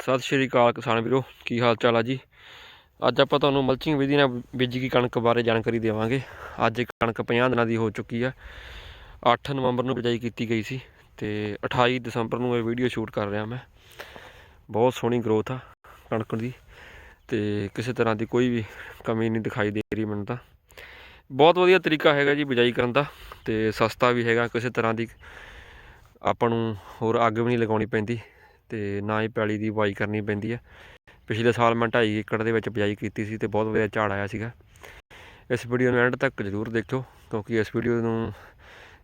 ਸਤਿ ਸ਼੍ਰੀ ਅਕਾਲ ਕਿਸਾਨ ਵੀਰੋ, ਕੀ ਹਾਲ ਚਾਲ ਆ ਜੀ? ਅੱਜ ਆਪਾਂ ਤੁਹਾਨੂੰ ਮਲਚਿੰਗ ਵਿਧੀ ਨਾਲ ਬੀਜੀ ਕਣਕ ਬਾਰੇ ਜਾਣਕਾਰੀ ਦੇਵਾਂਗੇ। ਅੱਜ ਕਣਕ 50 ਦਿਨਾਂ ਦੀ ਹੋ ਚੁੱਕੀ ਆ। 8 ਨਵੰਬਰ ਨੂੰ ਬਿਜਾਈ ਕੀਤੀ ਗਈ ਸੀ ਤੇ 28 ਦਸੰਬਰ ਨੂੰ ਇਹ ਵੀਡੀਓ ਸ਼ੂਟ ਕਰ ਰਿਹਾ ਮੈਂ। ਬਹੁਤ ਸੋਹਣੀ ਗਰੋਥ ਆ ਕਣਕ ਦੀ ਤੇ ਕਿਸੇ ਤਰ੍ਹਾਂ ਦੀ ਕੋਈ ਵੀ ਕਮੀ ਨਹੀਂ ਦਿਖਾਈ ਦੇ ਰਹੀ ਮੈਨੂੰ ਤਾਂ। ਬਹੁਤ ਵਧੀਆ ਤਰੀਕਾ ਹੈਗਾ ਜੀ ਬਿਜਾਈ ਕਰਨ ਦਾ ਤੇ ਸਸਤਾ ਵੀ ਹੈਗਾ, ਕਿਸੇ ਤਰ੍ਹਾਂ ਦੀ ਆਪਾਂ ਨੂੰ ਹੋਰ ਅੱਗ ਵੀ ਨਹੀਂ ਲਗਾਉਣੀ ਪੈਂਦੀ। ਤੇ ਨਾ ਹੀ ਪੈਲੀ ਦੀ ਵਾਈ ਕਰਨੀ ਪੈਂਦੀ ਹੈ ਪਿਛਲੇ ਸਾਲ ਮੈਂ 2.5 ਏਕੜ ਦੇ ਵਿੱਚ ਬਿਜਾਈ ਕੀਤੀ ਸੀ ਤੇ ਬਹੁਤ ਵਧੀਆ ਝਾੜ ਆਇਆ ਸੀਗਾ। ਇਸ ਵੀਡੀਓ ਨੂੰ ਐਂਡ ਤੱਕ ਜ਼ਰੂਰ ਦੇਖਿਓ, ਕਿਉਂਕਿ ਇਸ ਵੀਡੀਓ ਨੂੰ,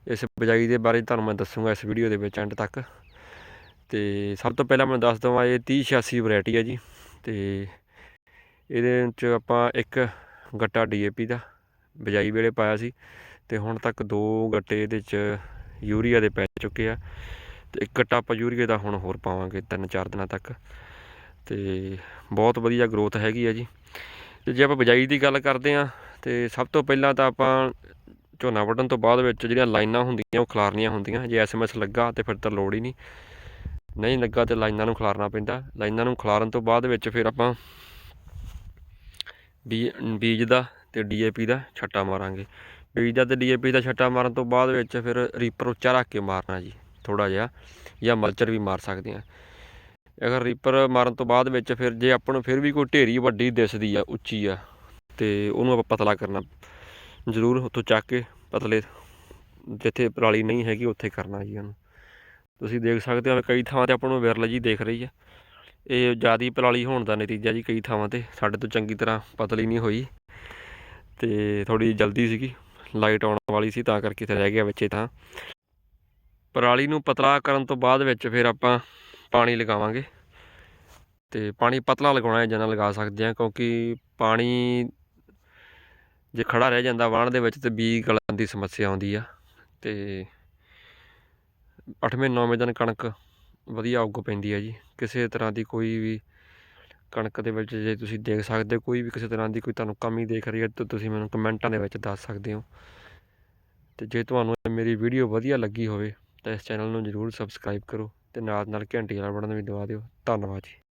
ਇਸ ਬਿਜਾਈ ਦੇ ਬਾਰੇ ਤੁਹਾਨੂੰ ਮੈਂ ਦੱਸੂਗਾ ਇਸ ਵੀਡੀਓ ਦੇ ਵਿੱਚ ਐਂਡ ਤੱਕ। ਤੇ ਸਭ ਤੋਂ ਪਹਿਲਾਂ ਮੈਂ ਦੱਸ ਦਵਾਂ, ਇਹ 3086 ਵੈਰਾਈਟੀ ਹੈ ਜੀ। ਤੇ ਇਹਦੇ ਵਿੱਚ ਆਪਾਂ ਇੱਕ ਗੱਟਾ ਡੀਏਪੀ ਦਾ ਬਿਜਾਈ ਵੇਲੇ ਪਾਇਆ ਸੀ। ਤੇ ਹੁਣ ਤੱਕ ਦੋ ਗੱਟੇ ਇਹਦੇ ਚ ਯੂਰੀਆ ਦੇ ਪੈ ਚੁੱਕੇ ਆ। ਤੇ ਇੱਕ ਗੱਟਾ ਯੂਰੀਏ ਦਾ ਹੁਣ ਹੋਰ ਪਾਵਾਂਗੇ ਤਿੰਨ ਚਾਰ ਦਿਨਾਂ ਤੱਕ। ਤੇ ਬਹੁਤ ਵਧੀਆ ਗਰੋਥ ਹੈਗੀ ਆ ਜੀ। ਤੇ ਜੇ ਆਪਾਂ ਬਿਜਾਈ ਦੀ ਗੱਲ ਕਰਦੇ ਆ ਤੇ ਸਭ ਤੋਂ ਪਹਿਲਾਂ ਤਾਂ ਆਪਾਂ ਝੋਨਾ ਵੱਢਣ ਤੋਂ ਬਾਅਦ ਵਿੱਚ ਜਿਹੜੀਆਂ ਲਾਈਨਾਂ ਹੁੰਦੀਆਂ, ਉਹ ਖਲਾਰਨੀਆਂ ਹੁੰਦੀਆਂ। ਜੇ ਐਸਐਮਐਸ ਲੱਗਾ ਤੇ ਫਿਰ ਤਾਂ ਲੋੜ ਹੀ ਨਹੀਂ। ਨਹੀਂ ਲੱਗਾ ਤੇ ਲਾਈਨਾਂ ਨੂੰ ਖਲਾਰਨਾ ਪੈਂਦਾ। ਲਾਈਨਾਂ ਨੂੰ ਖਲਾਰਨ ਤੋਂ ਬਾਅਦ ਵਿੱਚ ਫਿਰ ਆਪਾਂ ਬੀ, ਬੀਜ ਦਾ ਤੇ ਡੀਏਪੀ ਦਾ ਛੱਟਾ ਮਾਰਾਂਗੇ। ਬੀਜ ਦਾ ਤੇ ਡੀਏਪੀ ਦਾ ਛੱਟਾ ਮਾਰਨ ਤੋਂ ਬਾਅਦ ਵਿੱਚ ਫਿਰ ਰੀਪਰ ਉੱਚਾ ਰੱਖ ਕੇ ਮਾਰਨਾ ਜੀ। ਥੋੜਾ ਜਿਹਾ ਜਾਂ ਮਲਚਰ ਵੀ ਮਾਰ ਸਕਦੇ ਆ ਅਗਰ ਰੀਪਰ ਮਾਰਨ ਤੋਂ ਬਾਅਦ ਵਿੱਚ ਫਿਰ ਜੇ ਆਪਾਂ ਨੂੰ ਫਿਰ ਵੀ ਕੋਈ ਢੇਰੀ ਵੱਡੀ ਦਿਸਦੀ ਆ, ਉੱਚੀ ਆ, ਤੇ ਉਹਨੂੰ ਆਪਾਂ ਪਤਲਾ ਕਰਨਾ ਜ਼ਰੂਰ ਉੱਥੋਂ ਚੱਕ ਕੇ ਪਤਲੇ ਜਿੱਥੇ ਪਰਾਲੀ ਨਹੀਂ ਹੈਗੀ ਉੱਥੇ ਕਰਨਾ ਜੀ ਉਹਨੂੰ। ਤੁਸੀਂ ਦੇਖ ਸਕਦੇ ਹੋ ਕਈ ਥਾਵਾਂ ਤੇ ਆਪਾਂ ਨੂੰ ਵਿਰਲ ਜੀ ਦੇਖ ਰਹੀ ਆ। ਇਹ ਜਿਆਦੀ ਪਰਾਲੀ ਹੋਣ ਦਾ ਨਤੀਜਾ ਜੀ ਕਈ ਥਾਵਾਂ ਤੇ, ਸਾਡੇ ਤੋਂ ਚੰਗੀ ਤਰ੍ਹਾਂ ਪਤਲੀ ਨਹੀਂ ਹੋਈ ਤੇ ਥੋੜੀ ਜਲਦੀ ਸੀਗੀ, ਲਾਈਟ ਆਉਣ ਵਾਲੀ ਸੀ ਤਾਂ ਕਰਕੇ ਇੱਥੇ ਰਹਿ ਗਿਆ ਵਿੱਚੇ ਤਾਂ। ਪਰਾਲੀ ਨੂੰ ਪਤਲਾ ਕਰਨ ਤੋਂ ਬਾਅਦ ਵਿੱਚ ਫਿਰ ਆਪਾਂ ਪਾਣੀ ਲਗਾਵਾਂਗੇ। ਤੇ ਪਾਣੀ ਪਤਲਾ ਲਗਾਉਣਾ ਹੈ, ਜਿੰਨਾ ਲਗਾ ਸਕਦੇ ਆ ਕਿਉਂਕਿ ਪਾਣੀ ਜੇ ਖੜਾ ਰਹਿ ਜਾਂਦਾ ਵਾਣ ਦੇ ਵਿੱਚ ਤੇ ਬੀ ਗਲਣ ਦੀ ਸਮੱਸਿਆ ਆਉਂਦੀ ਆ। ਤੇ 8ਵੇਂ 9ਵੇਂ ਦਿਨ ਕਣਕ ਵਧੀਆ ਉੱਗ ਪੈਂਦੀ ਹੈ ਜੀ। ਕਿਸੇ ਤਰ੍ਹਾਂ ਦੀ ਕੋਈ ਵੀ ਕਣਕ ਦੇ ਵਿੱਚ ਜੇ ਤੁਸੀਂ ਦੇਖ ਸਕਦੇ ਕੋਈ ਵੀ ਕਿਸੇ ਤਰ੍ਹਾਂ ਦੀ ਕੋਈ ਤੁਹਾਨੂੰ ਕਮੀ ਦੇਖ ਰਹੀ ਹੈ, ਤਾਂ ਤੁਸੀਂ ਮੈਨੂੰ ਕਮੈਂਟਾਂ ਦੇ ਵਿੱਚ ਦੱਸ ਸਕਦੇ ਹੋ। ਤੇ ਜੇ ਤੁਹਾਨੂੰ ਮੇਰੀ ਵੀਡੀਓ ਵਧੀਆ ਲੱਗੀ ਹੋਵੇ ਤਾਂ ਇਸ ਚੈਨਲ ਨੂੰ ਜ਼ਰੂਰ ਸਬਸਕ੍ਰਾਈਬ ਕਰੋ ਅਤੇ ਨਾਲ ਨਾਲ ਘੰਟੀ ਵਾਲਾ ਬਟਨ ਵੀ ਦਬਾ ਦਿਓ। ਧੰਨਵਾਦ ਜੀ।